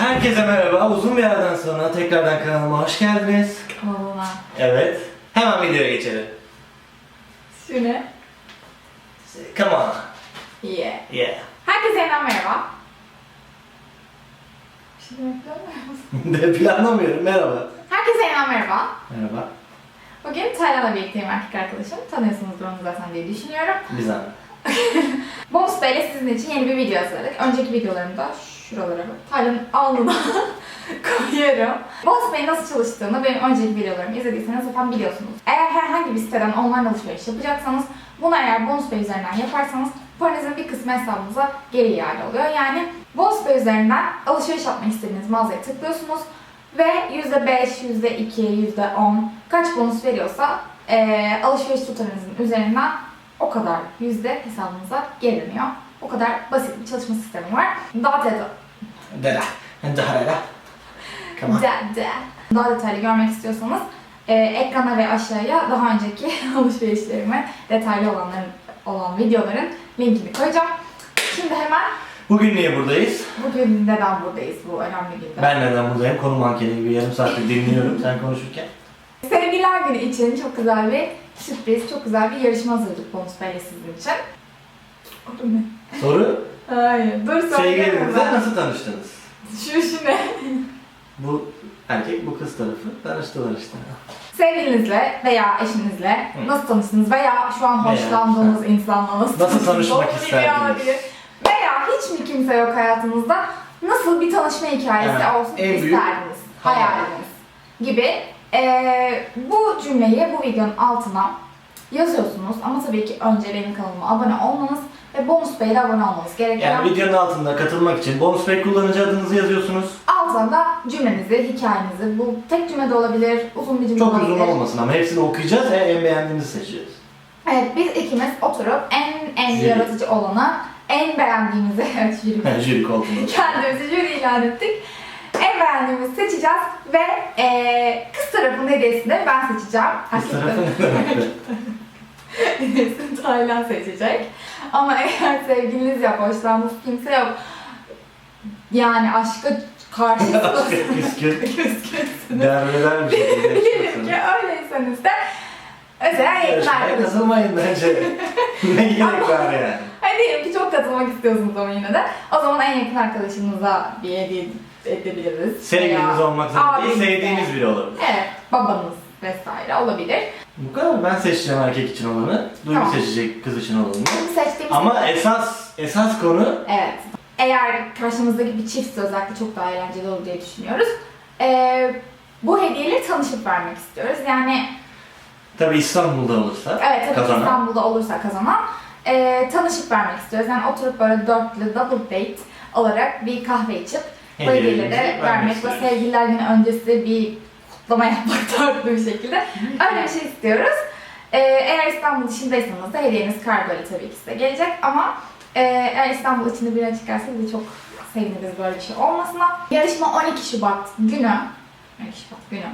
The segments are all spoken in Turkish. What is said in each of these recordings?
Herkese merhaba. Uzun bir aradan sonra tekrardan kanalıma hoş geldiniz. Oğluna. Evet. Hemen videoya geçelim. Şu ne? Come on. Yeah. Yeah. Herkese yeniden merhaba. Şimdi bekliyor musun? De planlamıyorum. Merhaba. Herkese yeniden merhaba. Merhaba. Bugün Taylan'la birlikteyim erkek arkadaşım. Tanıyorsunuzdur onu zaten diye düşünüyorum. Bir. Bonus Bey ile sizin için yeni bir video hazırladık. Önceki videolarımda şuralara. Taylan'ın alnına koyuyorum. Bonus Bey'in nasıl çalıştığını benim önceki videolarımı izlediyseniz zaten biliyorsunuz. Eğer herhangi bir siteden online alışveriş yapacaksanız bunu eğer Bonus Bey üzerinden yaparsanız paranızın bir kısmı hesabınıza geri iade oluyor. Yani Bonus Bey üzerinden alışveriş yapmak istediğiniz mağazaya tıklıyorsunuz ve %5, %2, %10 kaç bonus veriyorsa eee, alışveriş tutarınızın üzerinden o kadar yüzde hesabınıza geliniyor. O kadar basit bir çalışma sistemi var. Daha detaylı, Come on. da, da. daha detaylı görmek istiyorsanız e, ekrana ve aşağıya daha önceki alışverişlerimi detaylı olanların olan videoların linkini koyacağım. Şimdi hemen Bugün niye buradayız? bugün neden buradayız bu önemli günde? Ben neden buradayım? Konu mankeni gibi yarım saattir dinliyorum sen konuşurken. Sevgililer günü için çok güzel bir sürpriz, çok güzel bir yarışma hazırladık Bonus Bey'le sizin için. Ne? Soru. Hayır, dur Sevgilinizle ben. nasıl tanıştınız? Şu şu ne? Bu erkek bu kız tarafı tanıştılar işte. Sevgilinizle veya eşinizle Hı. nasıl tanıştınız veya şu an Veya- hoşlandığınız insanla nasıl, Nasıl tanışmak Doğru isterdiniz? olabilir. Veya hiç mi kimse yok hayatınızda nasıl bir tanışma hikayesi Evet, olsun en büyük isterdiniz, hayal. hayaliniz gibi. Ee, bu cümleyi bu videonun altına yazıyorsunuz ama tabii ki önce benim kanalıma abone olmanız ve bonus beyle abone olmanız gerekiyor. Yani videonun altında katılmak için bonus pack kullanıcı adınızı yazıyorsunuz. Altına da cümlenizi, hikayenizi, bu tek cümle de olabilir, uzun bir cümle Çok olabilir. uzun olmasın ama hepsini okuyacağız ve en beğendiğimizi seçeceğiz. Evet biz ikimiz oturup en en Jüri. yaratıcı olanı, en beğendiğimizi, evet jüri. Jüri koltuğunda. kendimizi jüri ilan ettik. En beğendiğimizi seçeceğiz ve eee kız tarafının hediyesini ben seçeceğim. Kız tarafı ne? hediyesini Taylan seçecek. Ama eğer sevgiliniz yok, hoşlandığınız kimse yok, yani aşka karşı küskün. küskünsünüz. Derbeder bir şekilde Diyelim ki öyleyseniz de mesela yakın Yarışmaya katılmayın bence. ne gerek var yani? Hani diyelim ki çok katılmak istiyorsunuz ama yine de o zaman en yakın arkadaşınıza bir hediye edebiliriz. Sevgiliniz Veya olmak zorunda değil, abinize. sevdiğiniz biri olabilir. Evet, babanız vesaire olabilir. Bu kadar. Ben seçeceğim erkek için olanı. Duygu Tamam. seçecek kız için olanı. Seçtiğimiz Ama esas esas konu Evet. Eğer karşımızdaki bir çiftse özellikle çok daha eğlenceli olur diye düşünüyoruz. Ee, bu hediyeleri tanışıp vermek istiyoruz. Yani tabi İstanbul'da olursa evet tabii kazanan. İstanbul'da olursa kazanan ee, tanışıp vermek istiyoruz. Yani oturup böyle dörtlü double date olarak bir kahve içip bu hediyeleri vermek vermek ve istiyoruz. sevgililer günü öncesi bir kutlama yapmak tatlı bir şekilde öyle bir şey istiyoruz. Ee, eğer İstanbul dışındaysanız da hediyeniz kargo ile tabii ki size gelecek ama e, eğer İstanbul içinde bir çıkarsa biz çok seviniriz böyle bir şey olmasına. Yarışma 12 Şubat günü, 12 Şubat günü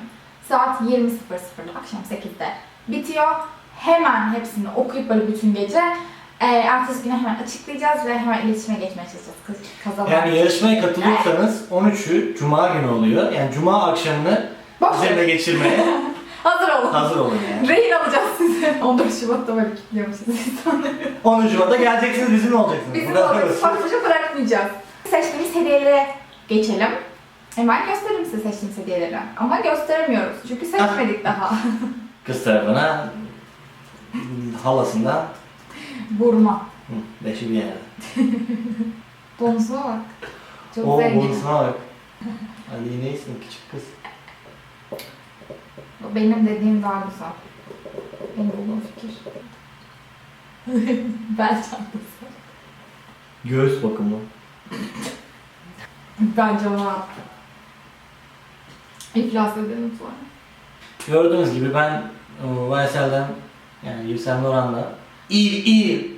saat 20.00'da akşam 8'de bitiyor. Hemen hepsini okuyup böyle bütün gece e, ertesi güne hemen açıklayacağız ve hemen iletişime geçmeye çalışacağız kaz- kazanan. Yani yarışmaya katılıyorsanız 13'ü Cuma günü oluyor. Yani Cuma akşamını Boş üzerine verin. geçirmeye Hazır olun. hazır olun yani. Rehin alacağız sizi. 14 Şubat'ta böyle kilitliyormuşuz insanları. 10. Şubat'ta geleceksiniz bizimle olacaksınız. Bizim Bu kadar basit. parçacı bırakmayacağız. Seçtiğimiz hediyelere geçelim. Hemen göstereyim size seçtiğimiz hediyeleri. Ama gösteremiyoruz çünkü seçmedik daha. Kız tarafına hmm, halasından Burma. hı, beşi bir yerde. Bonusuna bak. Çok O zengin. bonusuna bak. Ali neysin küçük kız. Benim dediğim daha güzel. Benim bulduğum fikir. Bel çantası. Göğüs bakımı. Bence ona iflas edelim sonra. Gördüğünüz gibi ben o, YSL'den yani Yves Saint Laurent'la iyi iyi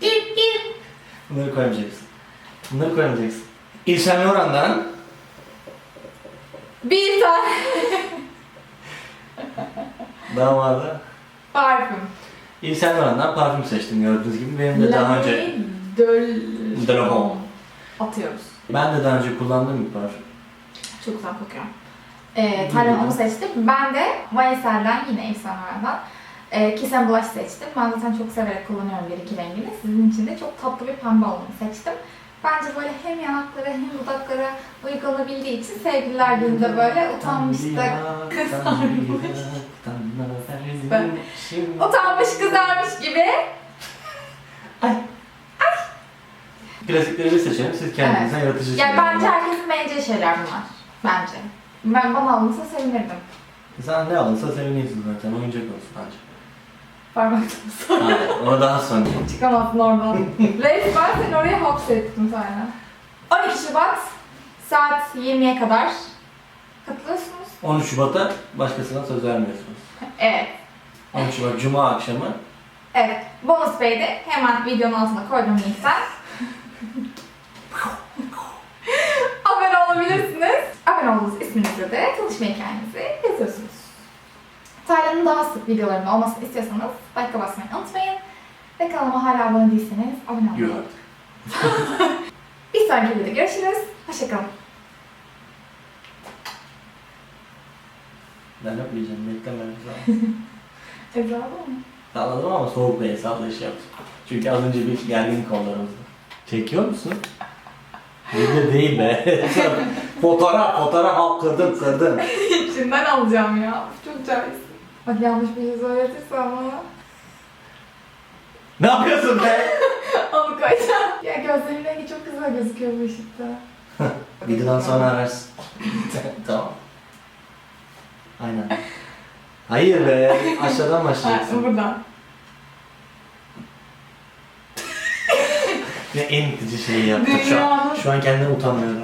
İp ip. bunları koymayacaksın. Bunları koymayacaksın. Yves Saint Laurent'dan Bir tane damada parfüm. Yves Saint Laurent'dan parfüm seçtim gördüğünüz gibi. Benim de daha önce Döl... Delhomme. atıyoruz. Ben de daha önce kullandığım bir parfüm. Çok güzel kokuyor. Ee, Taylan onu seçti. Ben de YSL'den yine efsanelerden e, Kiss Blush seçtim. Ben zaten çok severek kullanıyorum bir iki rengini. Sizin için de çok tatlı bir pembe olanı seçtim. Bence böyle hem yanaklara hem dudaklara uygulanabildiği için sevgililer gününde böyle utanmış da kızarmış. Utanmış kızarmış gibi. Klasikleri seçelim. Siz kendinizden yaratıcı Yani şeyler bence bulun. herkesin beğeneceği şeyler bunlar. Bence. Ben bana alınsa sevinirdim. Sen ne alırsa seviniyorsun zaten. Oyuncak olsun bence. Parmaktan sonra. Hayır, onu daha sonra. Çıkamazsın oradan. Resmen seni oraya hapsettim sana. 12 Şubat saat 20'ye kadar katılıyorsunuz. 13 Şubat'a başkasına söz vermiyorsunuz. Evet. 13 Şubat Cuma akşamı Evet. Bonus Bey'de hemen videonun altına koydum linkten. Abone olabilirsiniz. Abone olduğunuz isminizle de tanışma hikayenizi yazıyorsunuz. Taylan'ın daha sık videolarının olmasını istiyorsanız like'a basmayı unutmayın. Ve kanalıma hala abone değilseniz abone olmayı. Yok. Bir sonraki videoda görüşürüz. Hoşçakalın. Ben yapmayacağım. Beklemem lazım. Ezra mı? Ama soğuk bir hesaplayış yaptım. Çünkü az önce bir gergin konularımızda. Çekiyor musun? De değil be. fotoğraf, fotoğraf al kırdım kırdım. İçinden alacağım ya. Çok cahilsin. Bak yanlış bir şey söyletirsen bana. Ne yapıyorsun be? Onu koyacağım. Ya gözlerimin rengi çok güzel gözüküyor bu ışıkta. Videodan sonra ararsın. tamam. Aynen. Hayır be. Aşağıdan başlayacaksın. buradan. Ne en itici şeyi yaptım şu an. Dünyanın Şu an kendimden utanmıyorum.